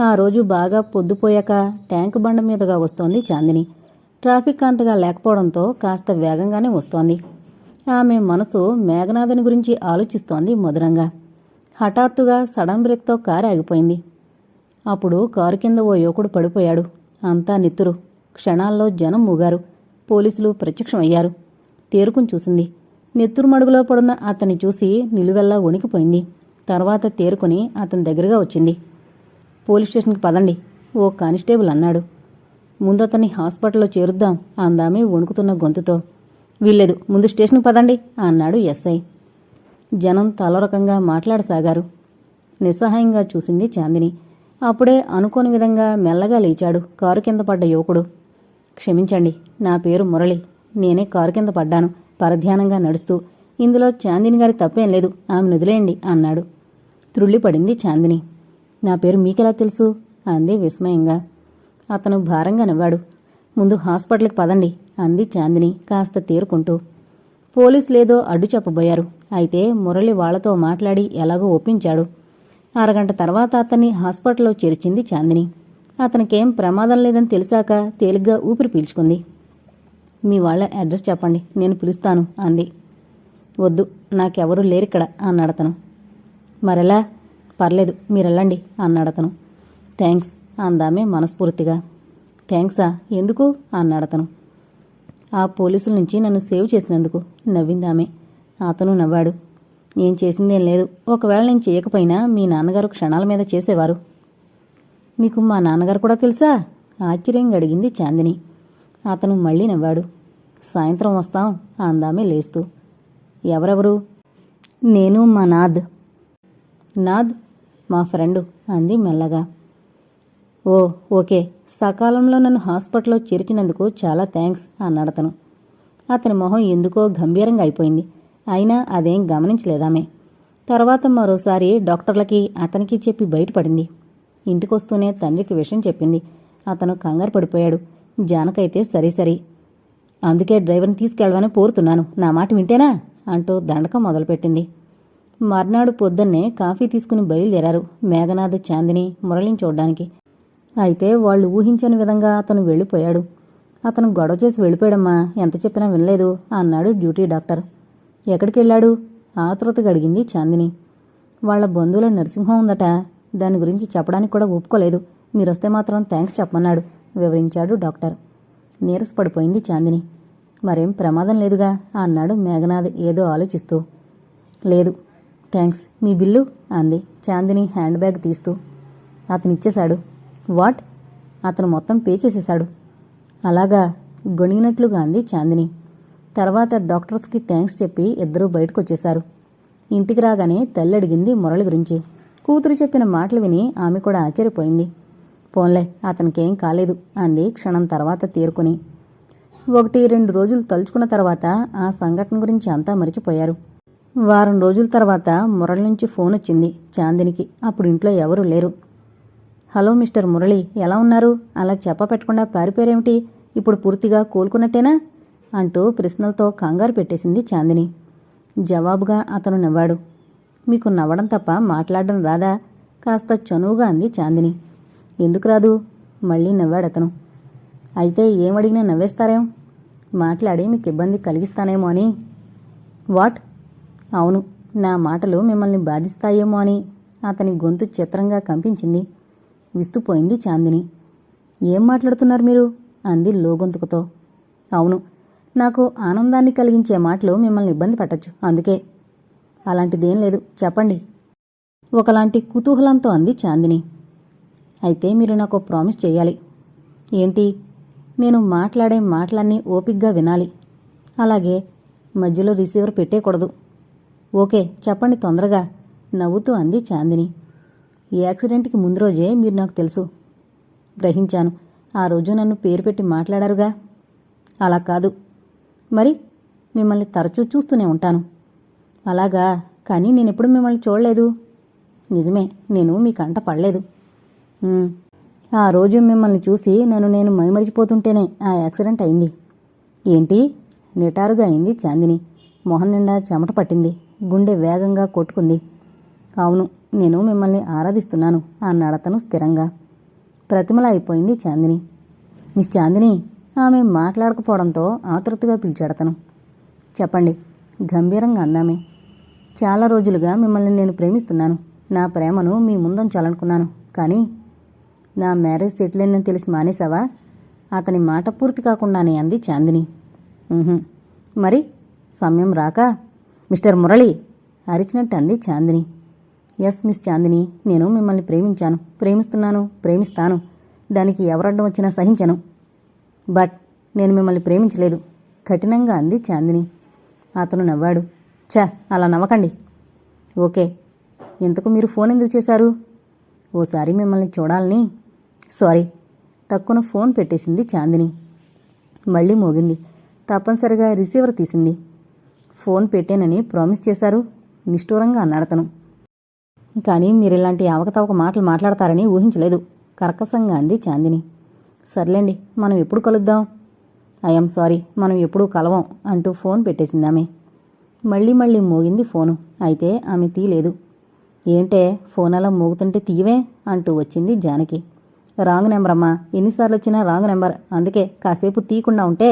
ఆ రోజు బాగా పొద్దుపోయాక ట్యాంక్ బండ మీదుగా వస్తోంది చాందిని. ట్రాఫిక్ అంతగా లేకపోవడంతో కాస్త వేగంగానే వస్తోంది. ఆమె మనసు మేఘనాథుని గురించి ఆలోచిస్తోంది మధురంగా. హఠాత్తుగా సడన్ బ్రేక్తో కారు ఆగిపోయింది. అప్పుడు కారు కింద ఓ యువకుడు పడిపోయాడు. అంతా నిత్తురు. క్షణాల్లో జనం మూగారు. పోలీసులు ప్రత్యక్షమయ్యారు. తేరుకుని చూసింది. నెత్తురు మడుగులో పడున్న అతన్ని చూసి నిలువెల్లా వణికిపోయింది. తర్వాత తేరుకుని అతని దగ్గరగా వచ్చింది. పోలీస్ స్టేషన్కి పదండి. ఓ కానిస్టేబుల్ అన్నాడు. ముందు అతన్ని హాస్పిటల్లో చేరుద్దాం అందామే వణుకుతున్న గొంతుతో. వీల్లేదు ముందు స్టేషన్కి పదండి అన్నాడు ఎస్ఐ. జనం తలరకంగా మాట్లాడసాగారు. నిస్సహాయంగా చూసింది చాందిని. అప్పుడే అనుకోని విధంగా మెల్లగా లేచాడు కారు కింద పడ్డ యువకుడు. క్షమించండి నా పేరు మురళి. నేనే కారు కింద పడ్డాను. పరధ్యానంగా నడుస్తూ. ఇందులో చాందిని గారి తప్పేం లేదు. ఆమె వదిలేయండి అన్నాడు. త్రుళ్ళిపడింది చాందిని. నా పేరు మీకెలా తెలుసు? అంది విస్మయంగా. అతను భారంగా నవ్వాడు. ముందు హాస్పిటల్కి పదండి అంది చాందిని కాస్త తేరుకుంటూ. పోలీసులేదో అడ్డు చెప్పబోయారు. అయితే మురళి వాళ్ళతో మాట్లాడి ఎలాగో ఒప్పించాడు. అరగంట తర్వాత అతన్ని హాస్పిటల్లో చేర్చింది చాందిని. అతనికేం ప్రమాదం లేదని తెలిసాక తేలిగ్గా ఊపిరి పీల్చుకుంది. మీ వాళ్ళ అడ్రస్ చెప్పండి నేను పిలుస్తాను అంది. వద్దు నాకెవరూ లేరిక్కడ అన్నాడతను. మరెలా? పర్లేదు మీరెళ్ళండి అన్నాడతను. థ్యాంక్స్ అందామే మనస్ఫూర్తిగా. థ్యాంక్సా? ఎందుకు? అన్నాడతను. ఆ పోలీసుల నుంచి నన్ను సేవ్ చేసినందుకు నవ్విందామె. అతను నవ్వాడు. నేను చేసిందేం లేదు. ఒకవేళ నేను చేయకపోయినా మీ నాన్నగారు క్షణాల మీద చేసేవారు. మీకు మా నాన్నగారు కూడా తెలుసా? ఆశ్చర్యంగా అడిగింది చాందిని. అతను మళ్ళీ నవ్వాడు. సాయంత్రం వస్తాం అందామే లేస్తూ. ఎవరెవరు? నేను మా నాద్. నాద్? మా ఫ్రెండు అంది మెల్లగా. Oh okay. సకాలంలో నన్ను హాస్పిటల్లో చేర్చినందుకు చాలా థ్యాంక్స్ అన్నాడతను. అతని మొహం ఎందుకో గంభీరంగా అయిపోయింది. అయినా అదేం గమనించలేదామే. తర్వాత మరోసారి డాక్టర్లకి అతనికి చెప్పి బయటపడింది. ఇంటికొస్తూనే తండ్రికి విషయం చెప్పింది. అతను కంగారు పడిపోయాడు. జానకైతే సరే సరి. అందుకే డ్రైవర్ని తీసుకెళ్ళమని కోరుతున్నాను నా మాట వింటేనా? అంటూ దండకం మొదలుపెట్టింది. మర్నాడు పొద్దున్నే కాఫీ తీసుకుని బయలుదేరారు మేఘనాథ్ చాందిని మురళిని చూడ్డానికి. అయితే వాళ్ళు ఊహించని విధంగా అతను వెళ్ళిపోయాడు. అతను గొడవ చేసి వెళ్ళిపోయాడమ్మా ఎంత చెప్పినా వినలేదు అన్నాడు డ్యూటీ డాక్టర్. ఎక్కడికి వెళ్ళాడు ఆతృతగా అడిగింది చాందిని. వాళ్ళ బంధువుల నర్సింహం ఉందట. దాని గురించి చెప్పడానికి కూడా ఒప్పుకోలేదు. మీరొస్తే మాత్రం థ్యాంక్స్ చెప్పమన్నాడు వివరించాడు డాక్టర్. నీరసపడిపోయింది చాందిని. మరేం ప్రమాదం లేదుగా అన్నాడు మేఘనాథ్ ఏదో ఆలోచిస్తూ. లేదు థ్యాంక్స్ మీ బిల్లు? అంది. చాందిని హ్యాండ్ బ్యాగ్ తీస్తూ. అతనిచ్చేశాడు. వాట్? అతను మొత్తం పే చేసేశాడు. అలాగా గొణిగినట్లుగా అంది చాందిని. తర్వాత డాక్టర్స్కి థ్యాంక్స్ చెప్పి ఇద్దరూ బయటకు వచ్చేశారు ఇంటికి రాగానే తల్లడిగింది మురళి గురించి. కూతురు చెప్పిన మాటలు విని ఆమె కూడా ఆశ్చర్యపోయింది. పోన్లే అతనికేం కాలేదు అంది క్షణం తర్వాత తీరుకుని. ఒకటి రెండు రోజులు తలుచుకున్న తర్వాత ఆ సంఘటన గురించి అంతా మరిచిపోయారు. వారం రోజుల తర్వాత మురళి నుంచి ఫోన్ వచ్చింది చాందినికి. అప్పుడు ఇంట్లో ఎవరూ లేరు. హలో మిస్టర్ మురళి ఎలా ఉన్నారు? అలా చెప్పపెట్టకుండా పారిపోయారేమిటి? ఇప్పుడు పూర్తిగా కోలుకున్నట్టేనా? అంటూ ప్రశ్నలతో కంగారు పెట్టేసింది చాందిని. జవాబుగా అతను నవ్వాడు. మీకు నవ్వడం తప్ప మాట్లాడడం రాదా? కాస్త చనువుగా అంది చాందిని. ఎందుకు రాదు? మళ్ళీ నవ్వాడు అతను. అయితే ఏమడిగినా నవ్వేస్తారేం? మాట్లాడి మీకు ఇబ్బంది కలిగిస్తానేమో అని. వాట్? అవును నా మాటలు మిమ్మల్ని బాధిస్తాయేమో అని అతని గొంతు చిత్రంగా కంపించింది. విస్తుపోయింది చాందిని. ఏం మాట్లాడుతున్నారు మీరు? అంది లోగొంతుకుతో. అవును నాకు ఆనందాన్ని కలిగించే మాటలు మిమ్మల్ని ఇబ్బంది పెట్టచ్చు అందుకే. అలాంటిదేం లేదు చెప్పండి. ఒకలాంటి కుతూహలంతో అంది చాందిని. అయితే మీరు నాకు ప్రామిస్ చేయాలి. ఏంటి? నేను మాట్లాడే మాటలన్నీ ఓపిగ్గా వినాలి. అలాగే మధ్యలో రిసీవర్ పెట్టేయకూడదు ఓకే చెప్పండి తొందరగా నవ్వుతూ అంది చాందిని. ఈ యాక్సిడెంట్కి ముందు రోజే మీరు నాకు తెలుసు. గ్రహించాను. ఆ రోజు నన్ను పేరు పెట్టి మాట్లాడారుగా? అలా కాదు. మరి మిమ్మల్ని తరచూ చూస్తూనే ఉంటాను. అలాగా కానీ నేనెప్పుడు మిమ్మల్ని చూడలేదు. నిజమే నేను మీ కంట పడలేదు. ఆ రోజు మిమ్మల్ని చూసి నన్ను నేను మైమరిచిపోతుంటేనే ఆ యాక్సిడెంట్ అయింది. ఏంటి? నిటారుగా అయింది చాందిని. మొహం నిండా చెమట పట్టింది. గుండె వేగంగా కొట్టుకుంది. అవును నేను మిమ్మల్ని ఆరాధిస్తున్నాను అన్నాడతను స్థిరంగా. ప్రతిమల అయిపోయింది చాందిని. మిస్ చాందిని ఆమె మాట్లాడకపోవడంతో ఆతృతగా పిలిచాడతను చెప్పండి గంభీరంగా అందామే. చాలా రోజులుగా మిమ్మల్ని నేను ప్రేమిస్తున్నాను. నా ప్రేమను మీ ముందంచాలనుకున్నాను. కానీ నా మ్యారేజ్ సెటిల్ అయిందని తెలిసి మానేశావా? అతని మాట పూర్తి కాకుండానే అంది చాందిని. మరి సమయం రాక మిస్టర్ మురళి అరిచినట్టు అంది చాందిని. ఎస్ మిస్ చాందిని నేను మిమ్మల్ని ప్రేమించాను. ప్రేమిస్తున్నాను ప్రేమిస్తాను. దానికి ఎవరడ్డం వచ్చినా సహించను. బట్ నేను మిమ్మల్ని ప్రేమించలేదు. కఠినంగా అంది చాందిని. అతను నవ్వాడు. చ అలా నవ్వకండి. ఓకే. ఇంతకు మీరు ఫోన్ ఎందుకు చేశారు? ఓసారి మిమ్మల్ని చూడాలని. సారీ. టక్కున ఫోన్ పెట్టేసింది చాందిని. మళ్ళీ మోగింది. తప్పనిసరిగా రిసీవర్ తీసింది. ఫోన్ పెట్టానని ప్రామిస్ చేశారు. నిష్ఠూరంగా అన్నాడతను కానీ మీరు ఇలాంటి అవకతవక మాటలు మాట్లాడతారని ఊహించలేదు. కర్కసంగా అంది చాందిని. సర్లేండి మనం ఎప్పుడు కలుద్దాం? ఐఎమ్ సారీ మనం ఎప్పుడూ కలవం అంటూ ఫోన్ పెట్టేసింది ఆమె. మళ్ళీ మళ్ళీ మోగింది ఫోను. అయితే ఆమె తీయలేదు ఏంటే ఫోన్ అలా మోగుతుంటే తీవే అంటూ వచ్చింది జానకి. రాంగ్ నెంబర్ అమ్మా ఎన్నిసార్లు వచ్చినా రాంగ్ నెంబర్ అందుకే కాసేపు తీయకుండా ఉంటే?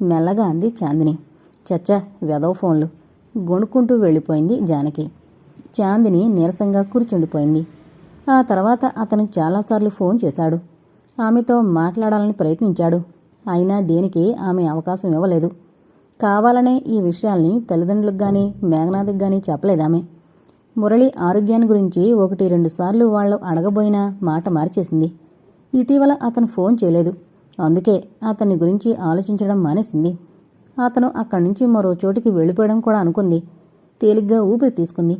మెల్లగా అంది చాందిని. చచ్చా వెదవ ఫోన్లు. గొణుక్కుంటూ వెళ్ళిపోయింది జానకి. చాందిని నీరసంగా కూర్చుండిపోయింది. ఆ తర్వాత అతను చాలాసార్లు ఫోన్ చేశాడు. ఆమెతో మాట్లాడాలని ప్రయత్నించాడు. అయినా దేనికి ఆమె అవకాశం ఇవ్వలేదు. కావాలనే ఈ విషయాల్ని తల్లిదండ్రులకు గాని మేఘనాథకు గాని చెప్పలేదామె మురళి ఆరోగ్యాన్ని గురించి ఒకటి రెండు సార్లు వాళ్ళు అడగబోయినా మాట మార్చేసింది. ఇటీవల అతను ఫోన్ చేయలేదు. అందుకే అతని గురించి ఆలోచించడం మానేసింది. అతను అక్కడి నుంచి మరో చోటికి వెళ్ళిపోవడం కూడా అనుకుంది. తేలిగ్గా ఊపిరి తీసుకుంది.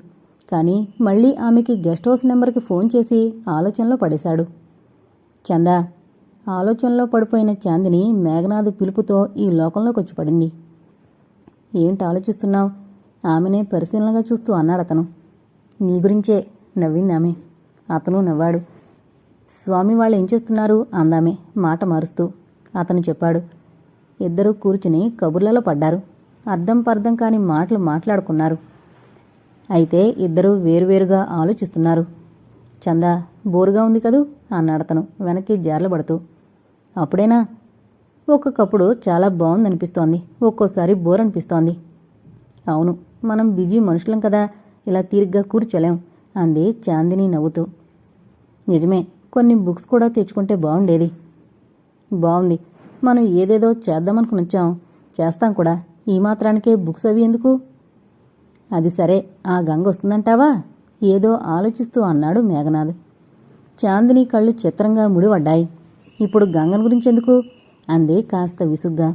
కానీ మళ్ళీ ఆమెకి గెస్ట్ హౌస్ నెంబర్కి ఫోన్ చేసి ఆలోచనలో పడేశాడు. చందా ఆలోచనలో పడిపోయిన చాందిని మేఘనాథ్ పిలుపుతో ఈ లోకంలోకి వచ్చి పడింది. ఏంటి ఆలోచిస్తున్నావు? ఆమెనే పరిశీలనగా చూస్తూ అన్నాడతను నీ గురించే నవ్వింది ఆమె. అతను నవ్వాడు. స్వామి వాళ్ళు ఏం చేస్తున్నారు? అందామే మాట మారుస్తూ. అతను చెప్పాడు. ఇద్దరూ కూర్చుని కబుర్లలో పడ్డారు. అర్థం పర్థం కాని మాటలు మాట్లాడుకున్నారు. అయితే ఇద్దరూ వేరువేరుగా ఆలోచిస్తున్నారు. చందా బోరుగా ఉంది కదూ? అన్నాడతను వెనక్కి జార్లబడుతూ. అప్పుడేనా? ఒక్కొక్కప్పుడు చాలా బాగుందనిపిస్తోంది. ఒక్కోసారి బోర్ అనిపిస్తోంది అవును మనం బిజీ మనుషులం కదా. ఇలా తీరిగ్గా కూర్చోలేం అంది చాందిని నవ్వుతూ. నిజమే కొన్ని బుక్స్ కూడా తెచ్చుకుంటే బాగుండేది. బాగుంది మనం ఏదేదో చేద్దామనుకుని వచ్చాం. చేస్తాం కూడా. ఈ మాత్రానికే బుక్స్ అవి ఎందుకు? అది సరే ఆ గంగ వస్తుందంటావా? ఏదో ఆలోచిస్తూ అన్నాడు మేఘనాథ్. చాందిని కళ్ళు చిత్రంగా ముడిపడ్డాయి. ఇప్పుడు గంగన్ గురించి ఎందుకు? అంది కాస్త విసుగ్గా.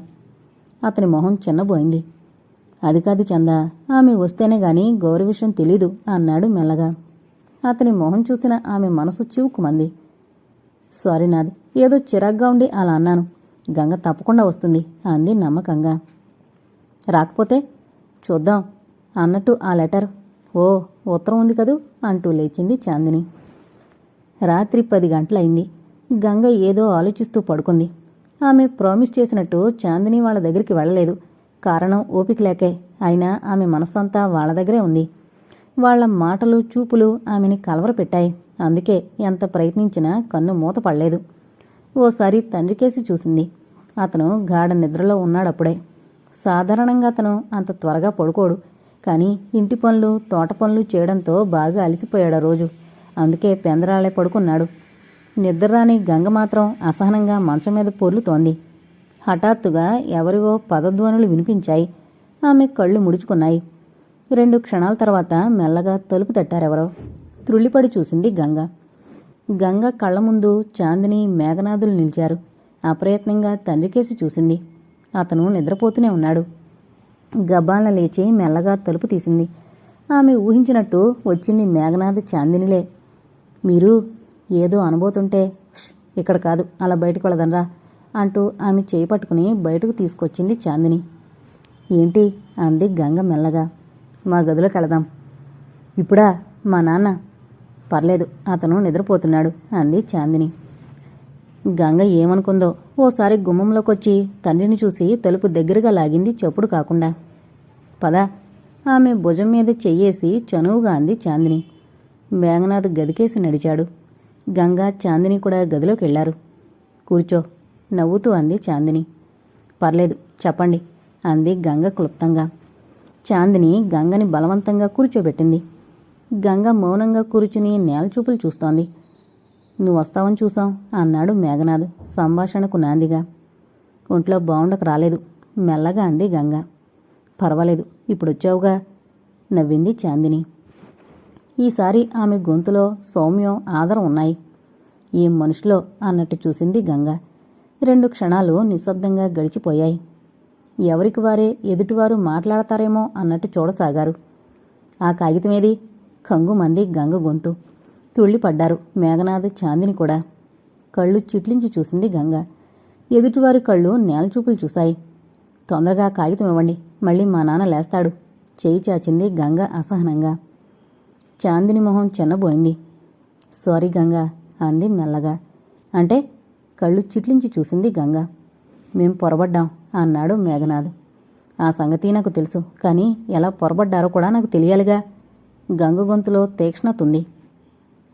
అతని మొహం చిన్నబోయింది. అది కాదు చంద ఆమె వస్తేనే గాని గౌరవ విషయం తెలీదు అన్నాడు మెల్లగా. అతని మొహం చూసిన ఆమె మనసు చివుకుమంది సారీ నాది ఏదో చిరాగ్గా ఉండి అలా అన్నాను. గంగ తప్పకుండా వస్తుంది అంది నమ్మకంగా. రాకపోతే చూద్దాం అన్నట్టు ఆ లెటర్. ఓ ఉత్తరం ఉంది కదూ అంటూ లేచింది చాందిని. రాత్రి పది గంటలైంది. గంగ ఏదో ఆలోచిస్తూ పడుకుంది. ఆమె ప్రామిస్ చేసినట్టు చాందిని వాళ్ళ దగ్గరికి వెళ్ళలేదు. కారణం ఓపిక లేకే అయినా ఆమె మనసంతా వాళ్ళ దగ్గరే ఉంది. వాళ్ళ మాటలు చూపులు ఆమెని కలవరపెట్టాయి. అందుకే ఎంత ప్రయత్నించినా కన్ను మూత పడలేదు ఓసారి తండ్రికేసి చూసింది. అతను గాఢ నిద్రలో ఉన్నాడప్పుడే. సాధారణంగా అతను అంత త్వరగా పడుకోడు. కానీ ఇంటి పనులు తోట పనులు చేయడంతో బాగా అలసిపోయాడు రోజు. అందుకే పెందరాళ్ళే పడుకున్నాడు. నిద్రరాని గంగ మాత్రం అసహనంగా మంచం మీద పొర్లుతోంది. హఠాత్తుగా ఎవరివో పదధ్వనులు వినిపించాయి. ఆమె కళ్ళు ముడుచుకున్నాయి. రెండు క్షణాల తర్వాత మెల్లగా తలుపు తట్టారెవరో. త్రుళ్ళిపడి చూసింది గంగ. గంగ కళ్ళ ముందు చాందిని మేఘనాథులు నిలిచారు. అప్రయత్నంగా తండ్రికేసి చూసింది. అతను నిద్రపోతూనే ఉన్నాడు. గబ్బాలను లేచి మెల్లగా తలుపు తీసింది. ఆమె ఊహించినట్టు వచ్చింది మేఘనాథ్ చాందినిలే. మీరు ఏదో అనుభూతుంటే ఇక్కడ కాదు అలా బయటకు వెళదనరా అంటూ ఆమె చేయి పట్టుకుని బయటకు తీసుకొచ్చింది చాందిని. ఏంటి? అంది గంగ మెల్లగా. మా గదిలోకి వెళదాం. ఇప్పుడా? మా నాన్న. పర్లేదు అతను నిద్రపోతున్నాడు అంది చాందిని. గంగ ఏమనుకుందో ఓసారి గుమ్మంలోకి వచ్చి తండ్రిని చూసి తలుపు దగ్గరగా లాగింది చప్పుడు కాకుండా. పద ఆమె భుజం మీద చెయ్యేసి చనువుగా అంది చాందిని. మేఘనాథ్ గదికేసి నడిచాడు. గంగ చాందిని కూడా గదిలోకి వెళ్ళారు కూర్చో నవ్వుతూ అంది చాందిని. పర్లేదు చెప్పండి అంది గంగ క్లుప్తంగా. చాందిని గంగని బలవంతంగా కూర్చోబెట్టింది. గంగ మౌనంగా కూర్చుని నేలచూపులు చూస్తోంది. నువ్వు వస్తావని చూసాం అన్నాడు మేఘనాథ్ సంభాషణకు నాందిగా. ఒంట్లో బాగుండక రాలేదు. మెల్లగా అంది గంగ. పర్వాలేదు ఇప్పుడొచ్చావుగా నవ్వింది చాందిని. ఈసారి ఆమె గొంతులో సౌమ్యం ఆదరం ఉన్నాయి. ఈ మనుషులో అన్నట్టు చూసింది గంగ. రెండు క్షణాలు నిశ్శబ్దంగా గడిచిపోయాయి. ఎవరికి వారే ఎదుటివారు మాట్లాడతారేమో అన్నట్టు చూడసాగారు. ఆ కాగితమేది? కంగుమంది గంగ గొంతు. తుళ్ళిపడ్డారు. మేఘనాథ్ చాందిని కూడా. కళ్ళు చిట్లించి చూసింది గంగ. ఎదుటివారి కళ్ళు నేలచూపులు చూశాయి. తొందరగా కాగితం ఇవ్వండి. మళ్ళీ మా నాన్న లేస్తాడు. చేయి చాచింది గంగ అసహనంగా. చాందిని మొహం చిన్నబోయింది. సారీ గంగ అంది మెల్లగా. అంటే కళ్ళు చిట్లించి చూసింది గంగ. మేం పొరబడ్డాం అన్నాడు మేఘనాథ్. ఆ సంగతి నాకు తెలుసు. కానీ ఎలా పొరబడ్డారో కూడా నాకు తెలియాలిగా. గంగ గొంతులో తీక్ష్ణతుంది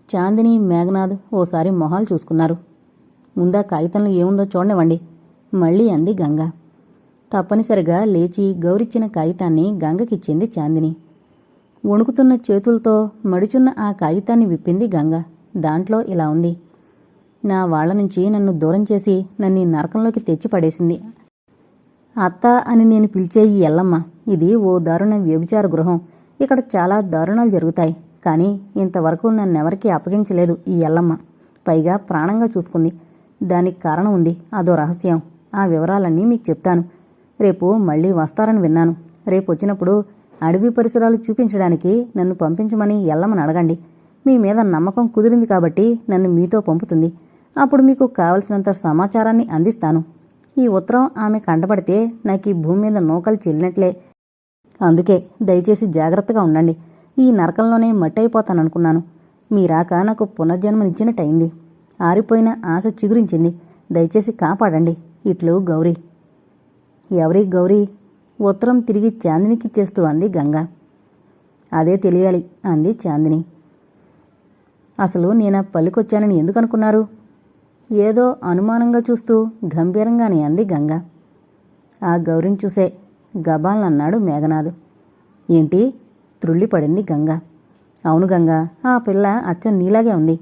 చాందిని మేఘనాథ్ ఓసారి మొహాలు చూసుకున్నారు. ముందా కాగితంలో ఏముందో చూడనివ్వండి. మళ్ళీ అంది గంగ. తప్పనిసరిగా లేచి గౌరిచ్చిన కాగితాన్ని గంగకిచ్చింది చాందిని. వణుకుతున్న చేతులతో మడుచున్న ఆ కాగితాన్ని విప్పింది గంగ. దాంట్లో ఇలా ఉంది. నా వాళ్ళ నుంచి నన్ను దూరం చేసి నన్ను నరకంలోకి తెచ్చి పడేసింది అత్త అని నేను పిలిచే ఈ ఎల్లమ్మ. ఇది ఓ దారుణ వ్యభిచార గృహం. ఇక్కడ చాలా దారుణాలు జరుగుతాయి. కానీ ఇంతవరకు నన్నెవరికీ అప్పగించలేదు ఈ ఎల్లమ్మ. పైగా ప్రాణంగా చూసుకుంది. దానికి కారణం ఉంది. అదో రహస్యం. ఆ వివరాలన్నీ మీకు చెప్తాను. రేపు మళ్ళీ వస్తారని విన్నాను. రేపు వచ్చినప్పుడు అడవి పరిసరాలు చూపించడానికి నన్ను పంపించమని ఎల్లమ్మని అడగండి. మీ మీద నమ్మకం కుదిరింది కాబట్టి నన్ను మీతో పంపుతుంది. అప్పుడు మీకు కావలసినంత సమాచారాన్ని అందిస్తాను. ఈ ఉత్తరం ఆమె కంటపడితే నాకు ఈ భూమి మీద నూకలు చెల్లినట్లే. అందుకే దయచేసి జాగ్రత్తగా ఉండండి. ఈ నరకంలోనే మట్టయిపోతాననుకున్నాను. మీ రాక నాకు పునర్జన్మనిచ్చినట్టయింది. ఆరిపోయిన ఆశ చిగురించింది. దయచేసి కాపాడండి. ఇట్లు గౌరీ. ఎవరి గౌరీ? ఉత్తరం తిరిగి చాందినికిచ్చేస్తూ అంది గంగ. అదే తెలియాలి అంది చాందిని. అసలు నేను పల్లికొచ్చానని ఎందుకు అనుకున్నారు ఏదో అనుమానంగా చూస్తూ గంభీరంగానే అంది గంగ. ఆ గౌరిని చూసే గబాలన్నాడు మేఘనాథ్. ఏంటి? త్రుళ్ళిపడింది గంగ. అవును గంగ ఆ పిల్ల అచ్చం నీలాగే ఉంది.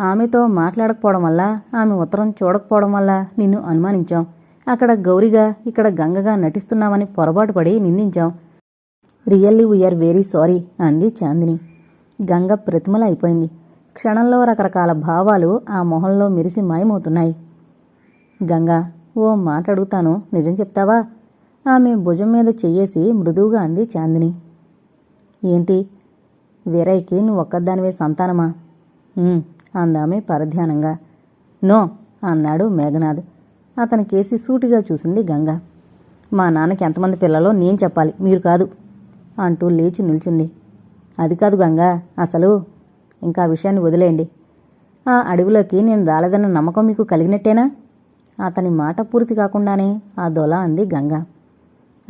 ఆమెతో మాట్లాడకపోవడం వల్ల ఆమె ఉత్తరం చూడకపోవడం వల్ల నిన్ను అనుమానించాం. అక్కడ గౌరిగా ఇక్కడ గంగగా నటిస్తున్నామని పొరపాటు పడి నిందించాం. Really we are very sorry అంది చాందిని. గంగ ప్రతిమల అయిపోయింది. క్షణంలో రకరకాల భావాలు ఆ మొహంలో మెరిసి మాయమవుతున్నాయి. గంగా ఓ మాట అడుగుతాను నిజం చెప్తావా? ఆమె భుజం మీద చెయ్యేసి మృదువుగా అంది చాందిని. ఏంటి? వీరయ్యకి నువ్వు ఒక్కదానివే సంతానమా? అందామే అందామె పరధ్యానంగా. నో అన్నాడు మేఘనాథ్. అతని కేసి సూటిగా చూసింది గంగ. మా నాన్నకి ఎంతమంది పిల్లలో నేను చెప్పాలి మీరు కాదు అంటూ లేచి నిల్చుంది. అది కాదు గంగా అసలు ఇంకా ఆ విషయాన్ని వదిలేయండి. ఆ అడవిలోకి నేను రాలేదన్న నమ్మకం మీకు కలిగినట్టేనా? అతని మాట పూర్తి కాకుండానే ఆ దొల అంది గంగ.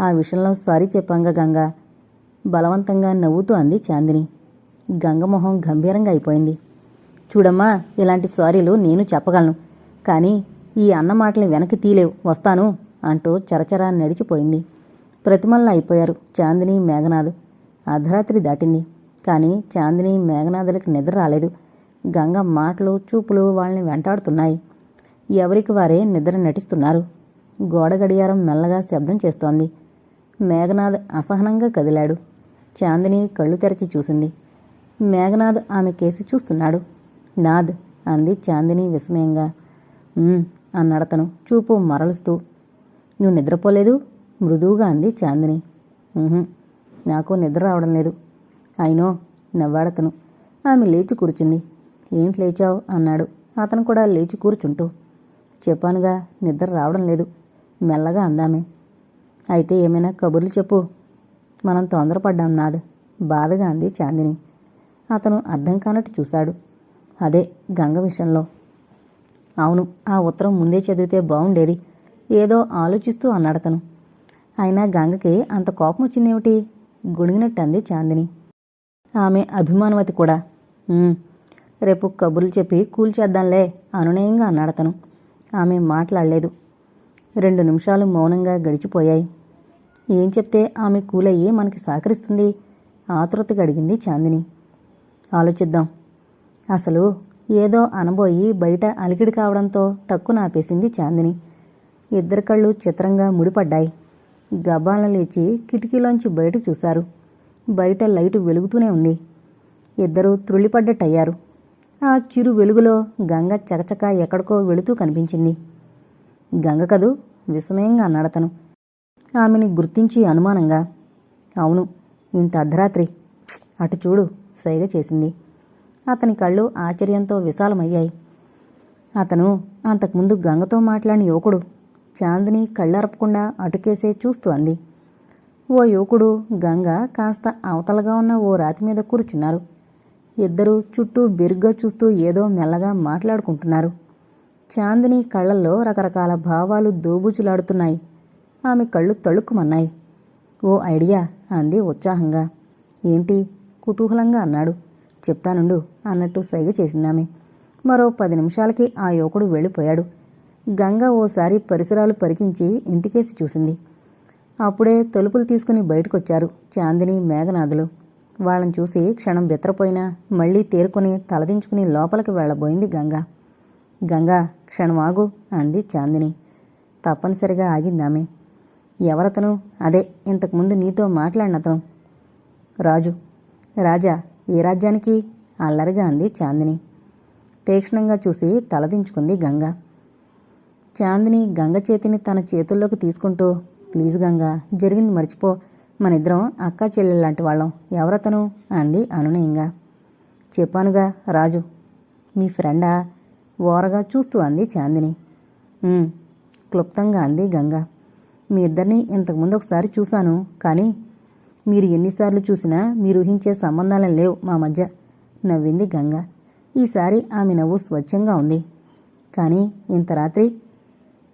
ఆ విషయంలో సారీ చెప్పాంగా గంగా. బలవంతంగా నవ్వుతూ అంది చాందిని. గంగ మొహం గంభీరంగా అయిపోయింది. చూడమ్మా ఇలాంటి సారీలు నేను చెప్పగలను. కానీ ఈ అన్న మాటలు వెనక్కి తీలేవు. వస్తాను అంటూ చరచరా నడిచిపోయింది. ప్రతిమల్లా అయిపోయారు చాందిని మేఘనాథ్. అర్ధరాత్రి దాటింది. కానీ చాందిని మేఘనాథులకి నిద్ర రాలేదు. గంగ మాటలు చూపులు వాళ్ళని వెంటాడుతున్నాయి. ఎవరికి వారే నిద్ర నటిస్తున్నారు. గోడ గడియారం మెల్లగా శబ్దం చేస్తోంది. మేఘనాథ్ అసహనంగా కదిలాడు. చాందిని కళ్ళు తెరచి చూసింది. మేఘనాథ్ ఆమె కేసి చూస్తున్నాడు. నాద్ అంది చాందిని విస్మయంగా. అన్నాడతను చూపు మరలుస్తూ. నువ్వు నిద్రపోలేదు? మృదువుగా అంది చాందిని. నాకు నిద్ర రావడం లేదు. అయినో నవ్వాడతను. ఆమె లేచి కూర్చుంది. ఏంటి లేచావు? అన్నాడు. అతను కూడా లేచి కూర్చుంటూ. చెప్పానుగా నిద్ర రావడం లేదు. మెల్లగా అందామే. అయితే ఏమైనా కబుర్లు చెప్పు. మనం తొందరపడ్డాం నాద్ బాధగా అంది చాందిని. అతను అర్థం కానట్టు చూశాడు. అదే గంగ విషయంలో. అవును ఆ ఉత్తరం ముందే చదివితే బాగుండేది ఏదో ఆలోచిస్తూ అన్నాడతను అయినా గంగకి అంత కోపం వచ్చిందేమిటి? గుణిగినట్టు అంది చాందిని. ఆమె అభిమానవతి కూడా. రేపు కబుర్లు చెప్పి కూల్చేద్దాంలే అనునయంగా అన్నాడతను ఆమె మాట్లాడలేదు. రెండు నిమిషాలు మౌనంగా గడిచిపోయాయి. ఏం చెప్తే ఆమె కూలయ్యి మనకి సహకరిస్తుంది? ఆతృతగా అడిగింది చాందిని. ఆలోచిద్దాం. అసలు ఏదో అనబోయి బయట అలికిడి కావడంతో తక్కు నాపేసింది చాందిని. ఇద్దరు కళ్ళు చిత్రంగా ముడిపడ్డాయి. గబ్బాలను లేచి కిటికీలోంచి బయటకు చూశారు. బయట లైటు వెలుగుతూనే ఉంది. ఇద్దరూ త్రుళ్ళిపడ్డట్టయ్యారు. ఆ చిరు వెలుగులో గంగ చకచక ఎక్కడికో వెళుతూ కనిపించింది. గంగ కదూ విస్మయంగా అన్నాడతను. ఆమెని గుర్తించి అనుమానంగా అవును ఇంత అర్ధరాత్రి. అటు చూడు సైగ చేసింది. అతని కళ్ళు ఆశ్చర్యంతో విశాలమయ్యాయి. అతను అంతకుముందు గంగతో మాట్లాడిన యువకుడు. చాందిని కళ్ళరపకుండా అటుకేసే చూస్తూ అంది. ఓ యువకుడు గంగ కాస్త అవతలగా ఉన్న ఓ రాతి మీద కూర్చున్నారు. ఇద్దరూ చుట్టూ బిరుగ్గా చూస్తూ ఏదో మెల్లగా మాట్లాడుకుంటున్నారు. చాందిని కళ్ళల్లో రకరకాల భావాలు దోబూచులాడుతున్నాయి. ఆమె కళ్ళు తళుక్కుమన్నాయి ఓ ఐడియా అంది ఉత్సాహంగా. ఏంటి? కుతూహలంగా అన్నాడు. చెప్తానుండు అన్నట్టు సైగ చేసిందామె. మరో పది నిమిషాలకి ఆ యువకుడు వెళ్ళిపోయాడు. గంగ ఓసారి పరిసరాలు పరికించి ఇంటికేసి చూసింది. అప్పుడే తలుపులు తీసుకుని బయటకొచ్చారు చాందిని మేఘనాథులు. వాళ్ళని చూసి క్షణం బెత్తరపోయినా మళ్ళీ తేరుకొని తలదించుకుని లోపలికి వెళ్ళబోయింది గంగ. గంగా క్షణమాగు అంది చాందిని. తప్పనిసరిగా ఆగిందామె. ఎవరతను? అదే ఇంతకుముందు నీతో మాట్లాడినతను. రాజు రాజా ఏ రాజ్యానికి? అల్లరిగా అంది చాందిని. తీక్షణంగా చూసి తలదించుకుంది గంగ. చాందిని గంగ చేతిని తన చేతుల్లోకి తీసుకుంటూ ప్లీజ్ గంగా జరిగింది మర్చిపో. మనిద్దరం అక్కా చెల్లెలు లాంటి వాళ్ళం. ఎవరతను? అంది అనునయంగా చెప్పానుగా రాజు. మీ ఫ్రెండా? ఓరగా చూస్తూ అంది చాందిని. క్లుప్తంగా అంది గంగ. మీ ఇద్దరిని ఇంతకుముందు ఒకసారి చూశాను. కానీ మీరు ఎన్నిసార్లు చూసినా మీరు ఊహించే సంబంధాలు లేవు మా మధ్య నవ్వింది గంగ. ఈసారి ఆమె నవ్వు స్వచ్ఛంగా ఉంది. కానీ ఇంత రాత్రి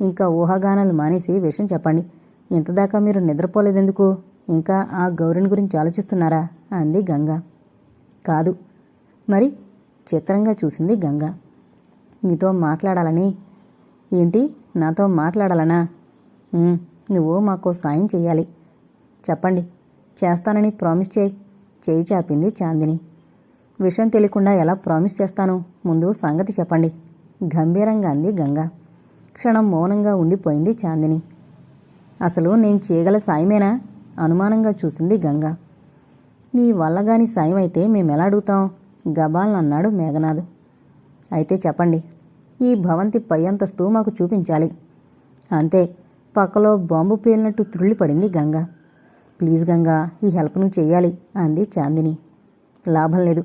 ఇంకా ఊహాగానాలు మానేసి విషయం చెప్పండి. ఇంతదాకా మీరు నిద్రపోలేదెందుకు? ఇంకా ఆ గౌరిని గురించి ఆలోచిస్తున్నారా? అంది గంగ. కాదు. మరి చిత్రంగా చూసింది గంగ. నీతో మాట్లాడాలని? ఏంటి? నాతో మాట్లాడాలనా? నువ్వు మాకు సాయం చెయ్యాలి. చెప్పండి. చేస్తానని ప్రామిస్ చేయి. చేయి చాపింది చాందిని. విషయం తెలియకుండా ఎలా ప్రామిస్ చేస్తాను? ముందు సంగతి చెప్పండి. గంభీరంగా అంది గంగ. క్షణం మౌనంగా ఉండిపోయింది చాందిని. అసలు నేను చేయగల సాయమేనా? అనుమానంగా చూసింది గంగ. నీ వల్లగాని సాయం అయితే మేమెలా అడుగుతాం? గబాలన్నాడు అన్నాడు మేఘనాథ్. అయితే చెప్పండి. ఈ భవంతి పై అంతస్తు మాకు చూపించాలి. అంతే. పక్కలో బాంబు పేలినట్టు త్రుళ్ళిపడింది గంగ. ప్లీజ్ గంగా ఈ హెల్ప్ నువ్వు చెయ్యాలి అంది చాందిని. లాభం లేదు.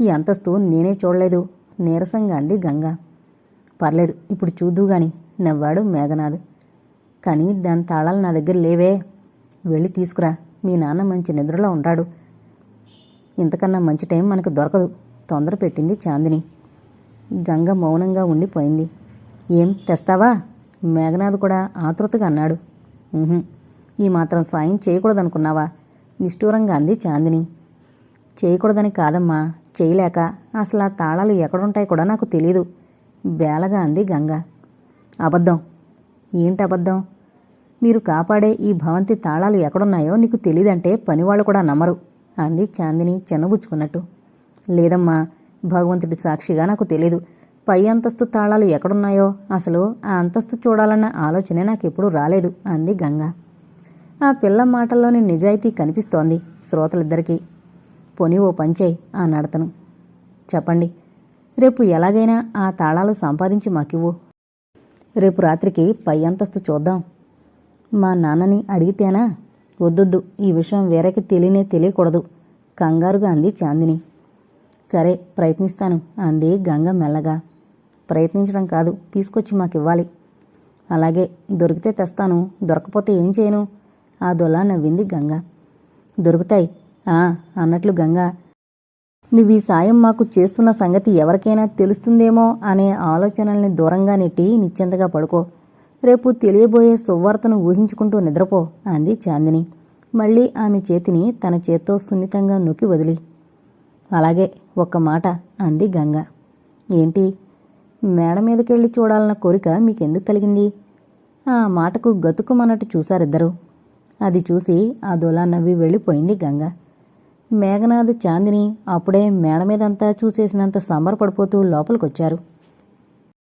ఈ అంతస్తు నేనే చూడలేదు నీరసంగా అంది గంగ. పర్లేదు ఇప్పుడు చూద్దూ గాని నవ్వాడు మేఘనాథ్. కానీ దాని తాళాలు నా దగ్గర లేవే. వెళ్ళి తీసుకురా. మీ నాన్న మంచి నిద్రలో ఉంటాడు. ఇంతకన్నా మంచి టైం మనకు దొరకదు తొందర పెట్టింది చాందిని. గంగ మౌనంగా ఉండిపోయింది. ఏం తెస్తావా? మేఘనాథ్ కూడా ఆతృతగా అన్నాడు. ఈ మాత్రం సాయం చేయకూడదనుకున్నావా? నిష్ఠూరంగా అంది చాందిని. చేయకూడదని కాదమ్మా చేయలేక అసలు ఆ తాళాలు ఎక్కడుంటాయి కూడా నాకు తెలీదు బేలగా అంది గంగ. అబద్ధం. ఏంటి అబద్ధం? మీరు కాపాడే ఈ భవంతి తాళాలు ఎక్కడున్నాయో నీకు తెలీదంటే పనివాళ్ళు కూడా నమ్మరు అంది చాందిని చిన్నబుచ్చుకున్నట్టు లేదమ్మా భగవంతుడి సాక్షిగా నాకు తెలీదు పై అంతస్తు తాళాలు ఎక్కడున్నాయో? అసలు ఆ అంతస్తు చూడాలన్న ఆలోచనే నాకెప్పుడు రాలేదు అంది గంగ. ఆ పిల్ల మాటల్లోని నిజాయితీ కనిపిస్తోంది శ్రోతలిద్దరికీ. పోనీ ఓ పంచేయ్ నడతను చెప్పండి రేపు ఎలాగైనా ఆ తాళాలు సంపాదించి మాకివ్వు. రేపు రాత్రికి పై అంతస్తు చూద్దాం. మా నాన్నని అడిగితేనా? వద్దొద్దు ఈ విషయం వేరేకి తెలియనే తెలియకూడదు కంగారుగా అంది చాందిని. సరే ప్రయత్నిస్తాను అంది గంగ మెల్లగా. ప్రయత్నించడం కాదు తీసుకొచ్చి మాకు ఇవ్వాలి అలాగే దొరికితే తెస్తాను దొరకపోతే ఏం చేయను? ఆ దొలా నవ్వింది గంగ. దొరుకుతాయి. ఆ అన్నట్లు గంగ. నువ్వు ఈ సాయం మాకు చేస్తున్న సంగతి ఎవరికైనా తెలుస్తుందేమో అనే ఆలోచనల్ని దూరంగా నెట్టి నిశ్చింతగా పడుకో. రేపు తెలియబోయే సువార్తను ఊహించుకుంటూ నిద్రపో అంది చాందిని. మళ్ళీ ఆమె చేతిని తన చేత్తో సున్నితంగా నొక్కి వదిలి. అలాగే ఒక్క మాట అంది గంగ. ఏంటి? మేడ మీదకెళ్ళి చూడాలన్న కోరిక మీకెందుకు కలిగింది ఆ మాటకు గతుకుమన్నట్టు చూశారిద్దరూ అది చూసి ఆ దొలా నవ్వి వెళ్ళిపోయింది గంగ. మేఘనాథ్ చాందిని అప్పుడే మేడ మీదంతా చూసేసినంత సంబరపడిపోతూ లోపలికొచ్చారు.